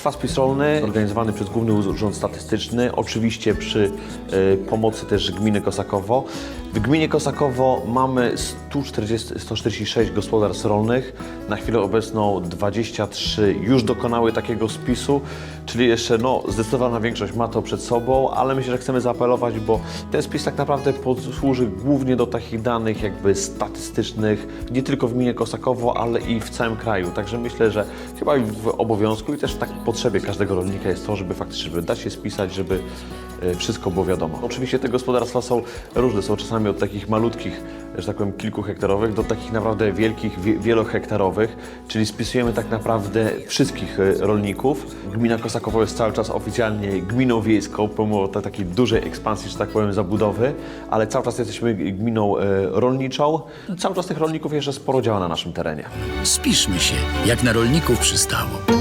Trwa spis rolny organizowany przez Główny Urząd Statystyczny, oczywiście przy e, pomocy też gminy Kosakowo. W gminie Kosakowo mamy 140, 146 gospodarstw rolnych. Na chwilę obecną 23 już dokonały takiego spisu, czyli jeszcze no, zdecydowana większość ma to przed sobą, ale myślę, że chcemy zaapelować, bo ten spis tak naprawdę posłuży głównie do takich danych jakby statystycznych, nie tylko w gminie Kosakowo, ale i w całym kraju. Także myślę, że chyba w obowiązku i też tak w potrzebie każdego rolnika jest to, żeby faktycznie żeby dać się spisać, żeby e, wszystko było wiadomo. Oczywiście te gospodarstwa są różne, są czasami od takich malutkich, że tak powiem, kilkuhektarowych do takich naprawdę wielkich, wie, wielohektarowych, czyli spisujemy tak naprawdę wszystkich e, rolników. Gmina Kosakowo jest cały czas oficjalnie gminą wiejską, pomimo ta- takiej dużej ekspansji, że tak powiem, zabudowy, ale cały czas jesteśmy gminą e, rolniczą. Cały czas tych rolników jeszcze sporo działa na naszym terenie. Spiszmy się, jak na rolników przystało.